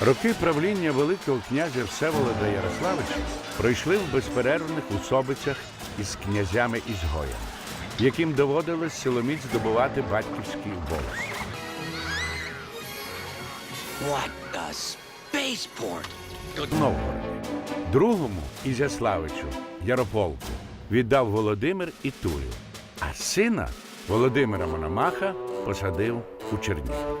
Роки правління Великого князя Всеволода Ярославича пройшли в безперервних усобицях із князями ізгоями, яким доводилось силоміць здобувати батьківський голос. What a spaceport! Новгороді. Другому Ізяславичу Ярополку віддав Володимир і Турів, а сина Володимира Мономаха посадив у Чернігів.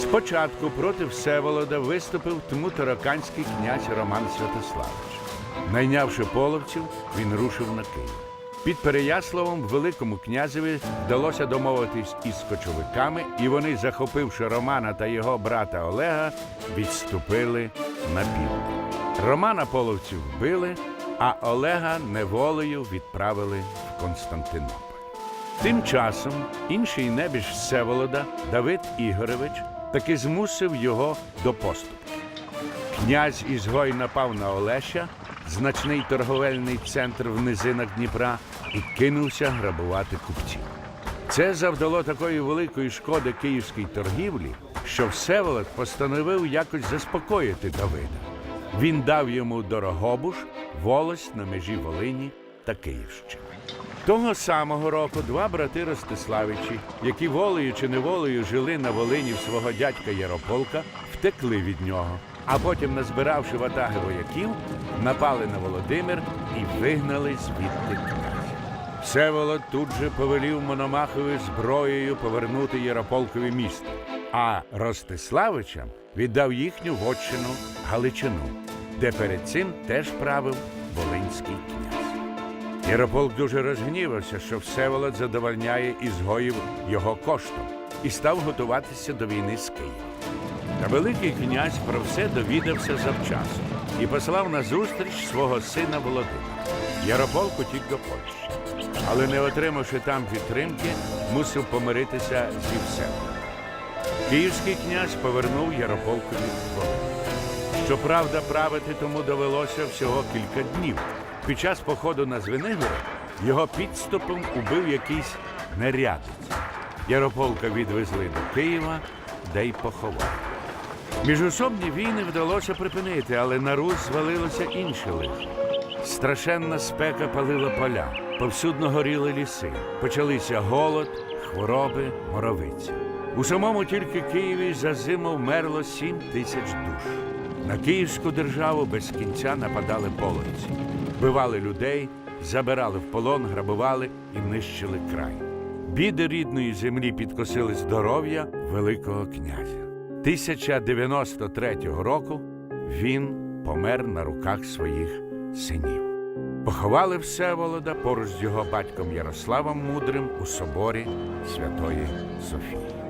Спочатку проти Всеволода виступив тмутараканський князь Роман Святославич. Найнявши половців, він рушив на Київ. Під Переяславом великому князеві вдалося домовитись із кочовиками, і вони, захопивши Романа та його брата Олега, відступили на південь. Романа половців вбили, а Олега неволею відправили в Константинополь. Тим часом інший небіж Всеволода, Давид Ігорович, таки змусив його до поступки. Князь Ізгой напав на Олеся, значний торговельний центр в низинах Дніпра, і кинувся грабувати купців. Це завдало такої великої шкоди київській торгівлі, що Всеволод постановив якось заспокоїти Давида. Він дав йому Дорогобуш, волость на межі Волині та Київщини. Того самого року два брати Ростиславичі, які волею чи неволею жили на Волині в свого дядька Ярополка, втекли від нього, а потім, назбиравши ватаги вояків, напали на Володимир і вигнали звідти князя. Всеволод тут же повелів Мономахові зброєю повернути Ярополкові місто, а Ростиславичам віддав їхню вотчину Галичину, де перед цим теж правив Волинський. Ярополк дуже розгнівався, що Всеволод задовольняє ізгоїв його коштом, і став готуватися до війни з Києвом. Та Великий князь про все довідався завчасно і послав на зустріч свого сина Володимира. Ярополк утік до Польщі, але не отримавши там підтримки, мусив помиритися зі Всеволодом. Київський князь повернув Ярополкові Волинь. Щоправда, правити тому довелося всього кілька днів. Під час походу на Звенигород його підступом убив якийсь нерядець. Ярополка відвезли до Києва, де й поховали. Міжособні війни вдалося припинити, але на Русь звалилося інше лихо. Страшенна спека палила поля, повсюдно горіли ліси. Почалися голод, хвороби, моровиця. У самому тільки Києві за зиму вмерло сім тисяч душ. На київську державу без кінця нападали половці, вбивали людей, забирали в полон, грабували і нищили край. Біди рідної землі підкосили здоров'я Великого князя. 1093 року він помер на руках своїх синів. Поховали Всеволода поруч з його батьком Ярославом Мудрим у соборі Святої Софії.